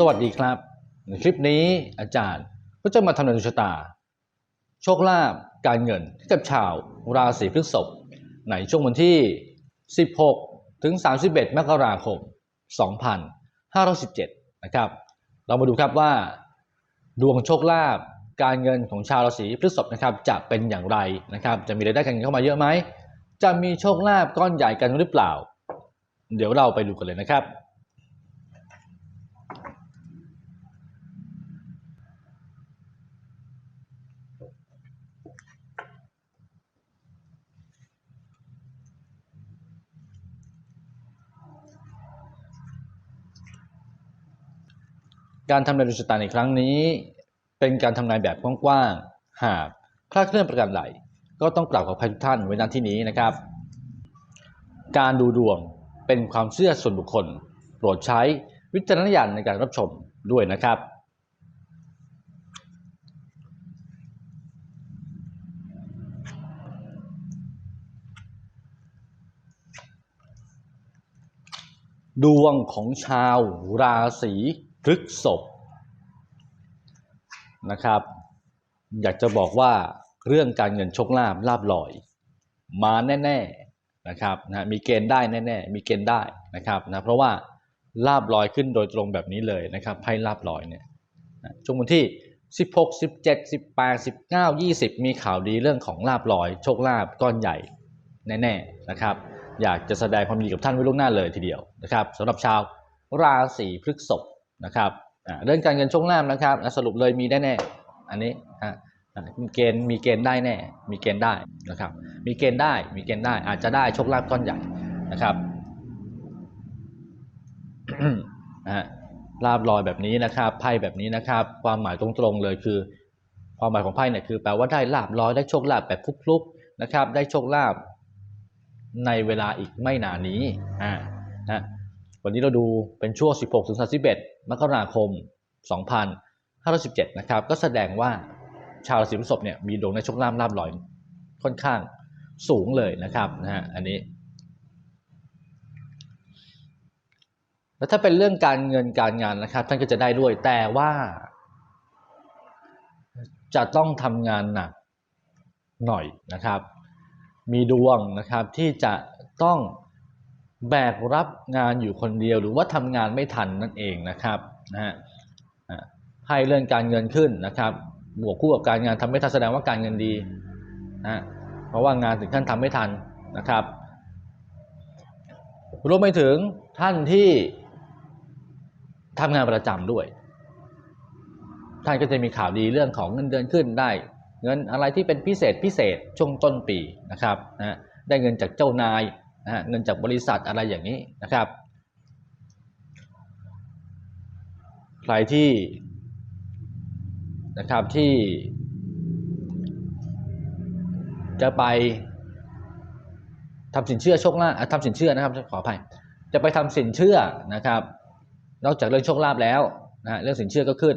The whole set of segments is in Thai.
สวัสดีครับ ในคลิปนี้อาจารย์ก็จะมาทำนายดวงชะตา โชคลาภการเงินให้กับชาวราศีพฤษภในช่วงวันที่ 16 ถึง 31 มกราคม 2517 นะครับ เรามาดูครับว่า ดวงโชคลาภการเงินของชาวราศีพฤษภนะครับจะเป็นอย่างไรนะครับ จะมีรายได้การเงินเข้ามาเยอะไหมจะมีโชคลาภก้อนใหญ่กันหรือเปล่า เดี๋ยวเราไปดูกันเลยนะครับ การทำนายดวงชะตาในครั้งนี้ เป็นการทำนายแบบกว้างๆ หากคลาดเคลื่อนประการใดก็ต้องกล่าวขออภัยทุกท่านไว้ณที่นี้นะครับ การดูดวงเป็นความเชื่อส่วนบุคคล โปรดใช้วิจารณญาณในการรับชมด้วยนะครับ ดวงของชาวราศี พฤกษภนะครับ อยากจะบอกว่าเรื่องการเงินโชคลาภลาบลอย มาแน่ๆนะครับนะมีเกณฑ์ได้แน่ๆมีเกณฑ์ได้นะครับนะเพราะว่าลาบลอยขึ้นโดยตรงแบบนี้เลยนะครับไพ่ลาบลอยเนี่ยนะช่วงวันที่ 16 17 18 19 20 มีข่าวดีเรื่องของลาบลอย โชคลาภก้อนใหญ่แน่ๆนะครับ อยากจะแสดงความดีกับท่านไว้ล่วงหน้าเลยทีเดียวนะครับสำหรับชาวราศีพฤษภ นะครับเรื่องการเงินโชคลาภนะครับสรุปเลยมีแน่ อันนี้อะอะมีเกณฑ์มีเกณฑ์ได้แน่ มีเกณฑ์ได้นะครับ มีเกณฑ์ได้ มีเกณฑ์ได้ อาจจะได้โชคลาภก้อนใหญ่นะครับนะฮะลาบลอยแบบนี้นะครับ ไพ่แบบนี้นะครับ ความหมายตรงๆเลยคือ ความหมายของไพ่เนี่ยคือแปลว่าได้ลาบลอยได้โชคลาภแบบฟลุกๆนะครับ ได้โชคลาภในเวลาอีกไม่นานนี้อ่านะ วันนี้เราดูเป็นช่วง 16 ถึง 31 มกราคม 2517 นะครับ ก็แสดงว่าชาวราศีพฤษภเนี่ยมีดวงในโชคลาภลาบลอยค่อนข้างสูงเลยนะครับนะฮะอันนี้แล้วถ้าเป็นเรื่องการเงินการงานนะครับ ท่านก็จะได้ด้วยแต่ว่า จะต้องทำงานหนักหน่อยนะครับ มีดวงนะครับที่จะต้อง แบกรับงานอยู่คนเดียวหรือว่าทำงานไม่ทันนั่นเองนะครับนะฮะอ่าไพเรื่องการเงินขึ้นนะครับ บวกคู่กับการงานทำไม่ทันแสดงว่าการเงินดีนะฮะเพราะว่างานถึงขั้นทำไม่ทันนะครับรวมไปถึงท่านที่ทำงานประจำด้วย ท่านก็จะมีข่าวดีเรื่องของเงินเดือนขึ้นได้ เงินอะไรที่เป็นพิเศษพิเศษช่วงต้นปีนะครับนะได้เงินจากเจ้านาย นะฮะเงินจากบริษัทอะไรอย่างนี้นะครับ ใครที่นะครับที่ จะไปทำสินเชื่อโชคลาภทำสินเชื่อนะครับขออภัยจะไปทำสินเชื่อนะครับ นอกจากเรื่องโชคลาภแล้วนะฮะเรื่องสินเชื่อก็ขึ้น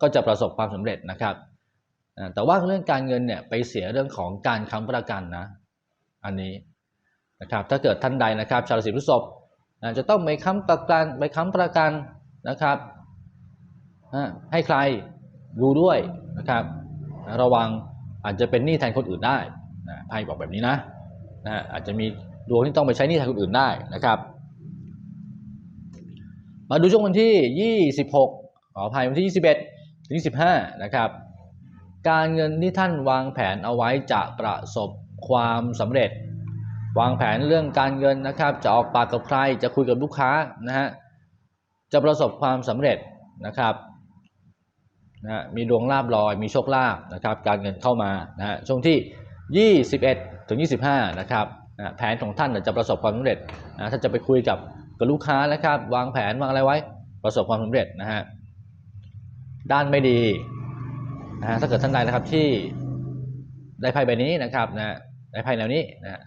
ก็จะประสบความสำเร็จนะครับแต่ว่าเรื่องการเงินเนี่ยไปเสียเรื่องของการค้ำประกันนะ อันนี้ นะครับถ้าเกิดท่านใดนะครับ ชาวราศีพฤษภอ่าจะต้องไปค้ำประกันไปค้ำประกันนะครับให้ใครดูด้วยนะครับ ระวังอาจจะเป็นหนี้แทนคนอื่นได้นะไพ่บอกแบบนี้นะนะอาจจะมีดวงที่ต้องไปใช้หนี้แทนคนอื่นได้นะครับ มาดูช่วงวันที่ 26ขออภัยวันที่ 21ถึง25นะครับการเงินที่ท่านวางแผนเอาไว้จะประสบความสำเร็จ วางแผนเรื่องการเงินนะครับ จะออกปากกับใคร จะคุยกับลูกค้านะฮะ จะประสบความสำเร็จนะครับนะมีดวงลาบลอย มีโชคลาภนะครับ การเงินเข้ามานะฮะช่วงที่ 21 ถึง 25 นะครับนะแผนของท่านจะประสบความสำเร็จนะถ้าจะไปคุยกับกับลูกค้านะครับ วางแผนวางอะไรไว้ ประสบความสำเร็จนะฮะ ด้านไม่ดีนะฮะถ้าเกิดท่านใดนะครับที่ได้ไพ่ใบนี้นะครับนะได้ไพ่แนวนี้นะฮะ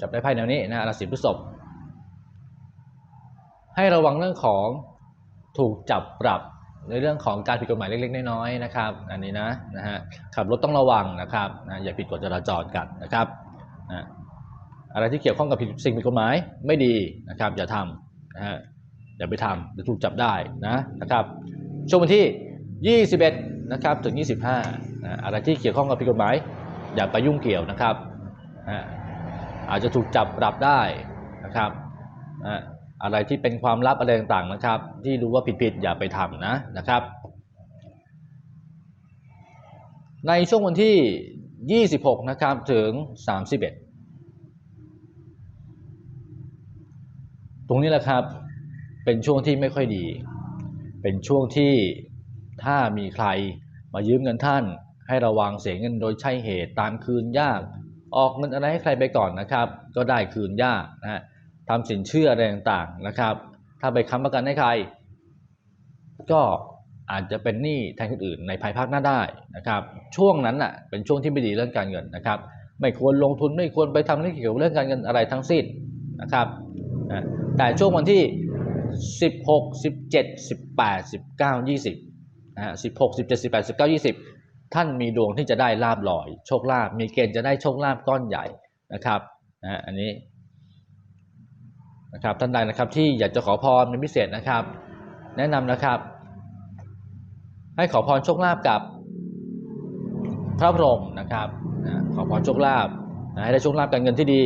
จับได้ไพ่แนวนี้นะราศีพฤษภให้ระวังเรื่องของถูกจับปรับในเรื่องของการผิดกฎหมายเล็กๆน้อยๆนะครับ อันนี้นะนะฮะขับรถต้องระวังนะครับนะอย่าผิดกฎจราจรกันนะครับนะอะไรที่เกี่ยวข้องกับผิดสิ่งผิดกฎหมายไม่ดีนะครับ อย่าทำนะฮะอย่าไปทำเดี๋ยวถูกจับได้นะนะครับช่วงวันที่ 21นะครับถึง 25นะอะไรที่เกี่ยวข้องกับผิดกฎหมาย อย่าไปยุ่งเกี่ยวนะครับอ่า อาจจะถูกจับปรับได้นะครับอ่าอะไรที่เป็นความลับอะไรต่างๆนะครับ ที่รู้ว่าผิดๆอย่าไปทำนะนะครับ ในช่วงวันที่ 26 นะครับถึง 31 ตรงนี้แหละครับเป็นช่วงที่ไม่ค่อยดี เป็นช่วงที่ถ้ามีใครมายืมเงินท่าน ให้ระวังเสียเงินโดยใช่เหตุตามคืนยาก ออกเงินอะไรให้ใครไปก่อนนะครับ ก็ได้คืนยากนะฮะทำสินเชื่ออะไรต่างๆนะครับ ถ้าไปค้ำประกันให้ใคร ก็อาจจะเป็นหนี้แทนคนอื่นในภายภาคหน้าได้นะครับ ช่วงนั้นน่ะเป็นช่วงที่ไม่ดีเรื่องการเงินนะครับ ไม่ควรลงทุนไม่ควรไปทำเรื่องเกี่ยวกับเรื่องการเงินอะไรทั้งสิ้นนะครับแต่ช่วงวันที่ 16 17 18 19 20นะฮะ16 17 18 19 20 ท่านมีดวงที่จะได้ลาบลอย โชคลาภมีเกณฑ์จะได้โชคลาภก้อนใหญ่นะครับนะอันนี้นะครับท่านใดนะครับที่อยากจะขอพรเป็นพิเศษนะครับ แนะนำนะครับ ให้ขอพรโชคลาภกับพระพรหมนะครับนะขอพรโชคลาภนะให้ได้โชคลาภการเงินที่ดี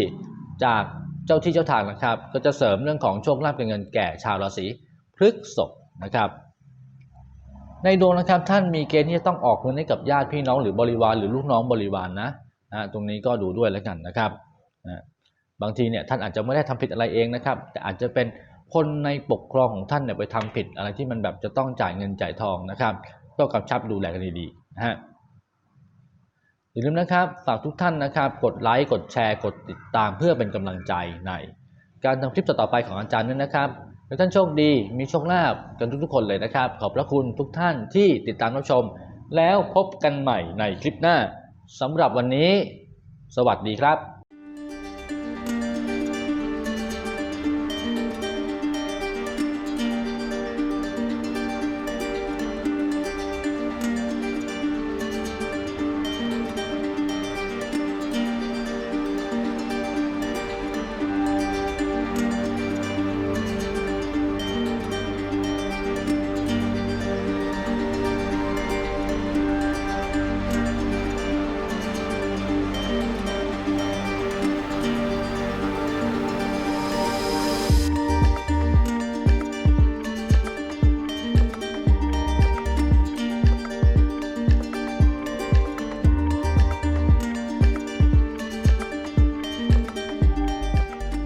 จากเจ้าที่เจ้าทางนะครับ ก็จะเสริมเรื่องของโชคลาภการเงินแก่ชาวราศีพฤษภนะครับ ในดวงนะครับท่านมีเกณฑ์ที่จะต้องออกเงินให้กับญาติพี่น้องหรือบริวารหรือลูกน้องบริวารนะนะตรงนี้ก็ดูด้วยแล้วกันนะครับนะบางทีเนี่ยท่านอาจจะไม่ได้ทำผิดอะไรเองนะครับ แต่อาจจะเป็นคนในปกครองของท่านเนี่ยไปทำผิดอะไรที่มันแบบจะต้องจ่ายเงินจ่ายทองนะครับก็กำชับดูแลกันดีๆนะฮะอย่าลืมนะครับฝากทุกท่านนะครับ กดไลค์กดแชร์กดติดตามเพื่อเป็นกำลังใจใน การทำคลิปต่อไปของอาจารย์ด้วยนะครับ ให้ท่านโชคดีมีโชคลาภกันทุกๆคนเลยนะครับ ขอบพระคุณทุกท่านที่ติดตามรับชม แล้วพบกันใหม่ในคลิปหน้าสำหรับวันนี้ สวัสดีครับ